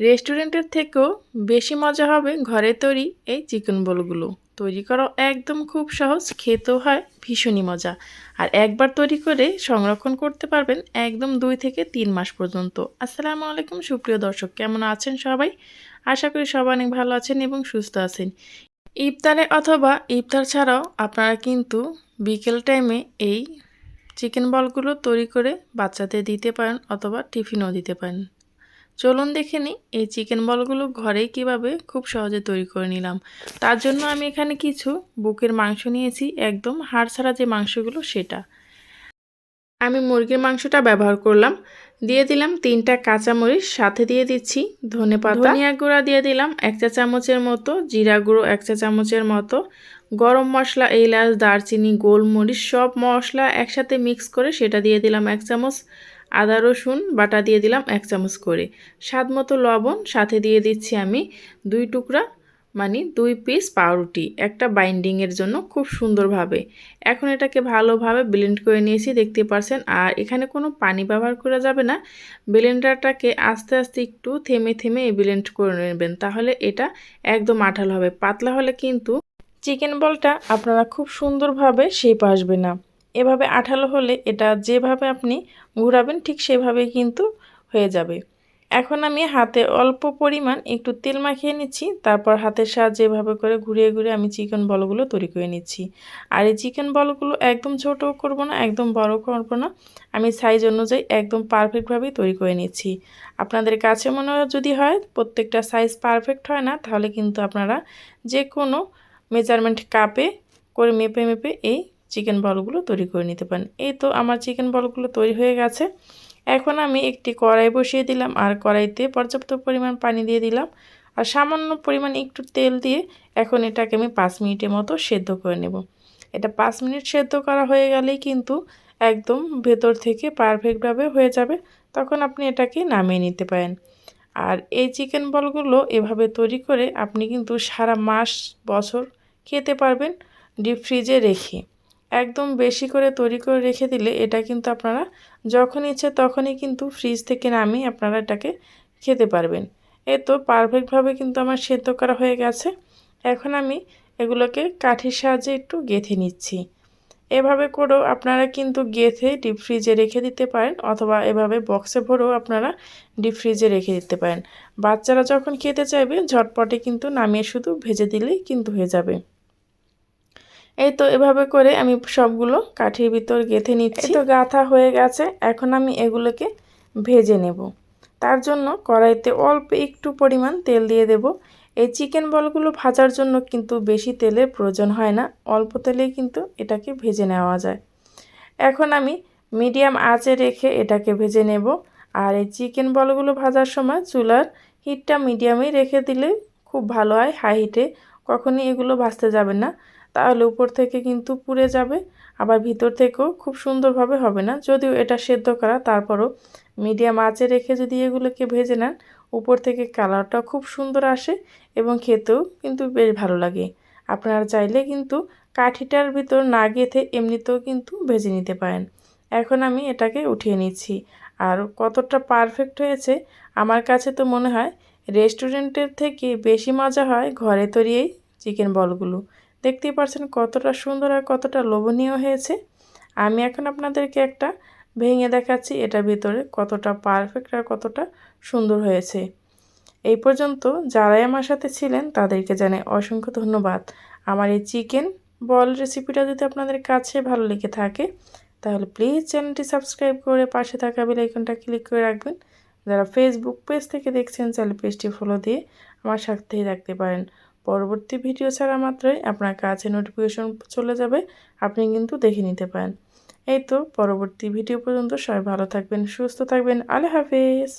রেস্টুরেন্টের থেকেও বেশি মজা হবে ঘরে তৈরি এই চিকেন বলগুলো। তৈরি করা একদম খুব সহজ, খেতেও হয়, ভীষণই মজা। আর একবার তৈরি করে সংরক্ষণ করতে পারবেন একদম দুই থেকে তিন মাস পর্যন্ত। আসসালামু আলাইকুম, সুপ্রিয় দর্শক, কেমন আছেন সবাই? আশা করি সবাই অনেক ভালো আছেন এবং সুস্থ আছেন। ইফতারে অথবা ইফতার ছাড়াও আপনারা কিন্তু বিকেল টাইমে এই চিকেন বলগুলো তৈরি করে বাচ্চাদের দিতে পারেন অথবা টিফিনও দিতে পারেন। চলুন দেখে নিই এই চিকেন বলগুলো ঘরেই কীভাবে খুব সহজে তৈরি করে নিলাম। তার জন্য আমি এখানে কিছু বুকের মাংস নিয়েছি, একদম হাড় ছাড়া যে মাংসগুলো সেটা। আমি মুরগির মাংসটা ব্যবহার করলাম, দিয়ে দিলাম তিনটা কাঁচামরিচ, সাথে দিয়ে দিচ্ছি ধনে পাতা। ধনিয়া গুঁড়া দিয়ে দিলাম এক চা চামচের মতো, জিরা গুঁড়ো এক চা চামচের মতো, গরম মশলা, এলাচ, দারচিনি, গোলমরিচ, সব মশলা একসাথে মিক্স করে সেটা দিয়ে দিলাম এক চামচ আদা, রসুন, বাটা দিয়ে দিলাম এক চামচ করে। স্বাদ মতো লবণ, সাথে দিয়ে দিচ্ছি আমি দুই টুকরা মানে দুই পিস পাউরুটি, একটা বাইন্ডিংয়ের জন্য খুব সুন্দরভাবে। এখন এটাকে ভালোভাবে ব্লেন্ড করে নিয়েছি, দেখতে পারছেন? আর এখানে কোনো পানি ব্যবহার করা যাবে না। ব্লেন্ডারটাকে আস্তে আস্তে একটু থেমে থেমে ব্লেন্ড করে নেবেন, তাহলে এটা একদম আঠাল হবে। পাতলা হলে কিন্তু চিকেন বলটা আপনারা খুব সুন্দরভাবে শেপ আসবে না। এভাবে আঠালো হলে এটা যেভাবে আপনি ঘুরাবেন ঠিক সেভাবে কিন্তু হয়ে যাবে। এখন আমি হাতে অল্প পরিমাণ একটু তেল মাখিয়ে নিচ্ছি, তারপর হাতের সাহায্যে এভাবে করে ঘুরিয়ে ঘুরিয়ে আমি চিকেন বলগুলো তৈরি করে নিচ্ছি। আর এই চিকেন বলগুলো একদম ছোটও করব না, একদম বড় করব না, আমি সাইজ অনুযায়ী একদম পারফেক্টভাবেই তৈরি করে নিচ্ছি। আপনাদের কাছে মনে যদি হয় প্রত্যেকটা সাইজ পারফেক্ট হয় না, তাহলে কিন্তু আপনারা যে কোনো মেজারমেন্ট কাপে করে মেপে মেপে এই চিকেন বলগুলো তৈরি করে নিতে পারেন। এই তো আমার চিকেন বলগুলো তৈরি হয়ে গেছে। এখন আমি একটি কড়াই বসিয়ে দিলাম আর কড়াইতে পর্যাপ্ত পরিমাণ পানি দিয়ে দিলাম। আর সামান্য পরিমাণ একটু তেল দিয়ে এখন এটাকে আমি পাঁচ মিনিটের মতো সেদ্ধ করে নেব। এটা পাঁচ মিনিট সেদ্ধ করা হয়ে গেলেই কিন্তু একদম ভেতর থেকে পারফেক্টভাবে হয়ে যাবে। তখন আপনি এটাকে নামিয়ে নিতে পারেন। আর এই চিকেন বলগুলো এভাবে তৈরি করে আপনি কিন্তু সারা মাস, বছর খেতে পারবেন। ডিপ ফ্রিজে রেখে। একদম বেশি করে তৈরি করে রেখে দিলে এটা কিন্তু আপনারা যখন ইচ্ছে তখনই কিন্তু ফ্রিজ থেকে নামিয়ে আপনারা এটাকে খেতে পারবেন। এ তো পারফেক্টভাবে কিন্তু আমার সেদ্ধ করা হয়ে গেছে। এখন আমি এগুলোকে কাঠির সাহায্যে একটু গেঁথে নিচ্ছি। এভাবে করেও আপনারা কিন্তু গেঁথে ডিপ ফ্রিজে রেখে দিতে পারেন অথবা এভাবে বক্সে ভরেও আপনারা ডিপ ফ্রিজে রেখে দিতে পারেন। বাচ্চারা যখন খেতে চাইবে, ঝটপটে কিন্তু নামিয়ে শুধু ভেজে দিলেই কিন্তু হয়ে যাবে। এই তো এভাবে করে আমি সবগুলো কাঠির ভিতর গেঁথে নিচ্ছি। তো গাঁথা হয়ে গেছে, এখন আমি এগুলোকে ভেজে নেব। তার জন্য কড়াইতে অল্প একটু পরিমাণ তেল দিয়ে দেব। এই চিকেন বলগুলো ভাজার জন্য কিন্তু বেশি তেলের প্রয়োজন হয় না, অল্প তেলেই কিন্তু এটাকে ভেজে নেওয়া যায়। এখন আমি মিডিয়াম আঁচে রেখে এটাকে ভেজে নেব। আর এই চিকেন বলগুলো ভাজার সময় চুলার হিটটা মিডিয়ামেই রেখে দিলে খুব ভালো হয় হাই হিটে। কখনই এগুলো ভাজতে যাবে না। তাহলে উপর থেকে কিন্তু পুড়ে যাবে। আবার ভিতর থেকেও খুব সুন্দরভাবে হবে না। যদিও এটা সেদ্ধ করা, তারপরও মিডিয়াম আঁচে রেখে যদি এগুলোকে ভেজে নেন, উপর থেকে কালারটা খুব সুন্দর আসে এবং খেতেও কিন্তু বেশ ভালো লাগে। আপনারা চাইলে কিন্তু কাঠিটার ভিতর না গেঁথে এমনিতেও কিন্তু ভেজে নিতে পারেন। এখন আমি এটাকে উঠিয়ে নিচ্ছি। আর কতটা পারফেক্ট হয়েছে, আমার কাছে তো মনে হয় রেস্টুরেন্টের থেকে বেশি মজা হয় ঘরে তৈরি চিকেন বলগুলো। দেখতেই পারছেন কতটা সুন্দর আর কতটা লোভনীয় হয়েছে। আমি এখন আপনাদেরকে একটা ভেঙে দেখাচ্ছি এটার ভিতরে কতটা পারফেক্ট আর কতটা সুন্দর হয়েছে। এই পর্যন্ত যারাই আমার সাথে ছিলেন, তাদেরকে জানাই অসংখ্য ধন্যবাদ। আমার এই চিকেন বল রেসিপিটা যদি আপনাদের কাছে ভালো লেগে থাকে, তাহলে প্লিজ চ্যানেলটি সাবস্ক্রাইব করে পাশে থাকা বেলাইকনটা ক্লিক করে রাখবেন। যারা ফেসবুক পেজ থেকে দেখছেন চাইলে পেজটি ফলো দিয়ে আমার সাথেই রাখতে পারেন। পরবর্তী ভিডিও ছাড়া মাত্রই আপনার কাছে নোটিফিকেশন চলে যাবে, আপনি কিন্তু দেখে নিতে পারেন। এই তো পরবর্তী ভিডিও পর্যন্ত সবাই ভালো থাকবেন, সুস্থ থাকবেন, আল্লাহ হাফেজ।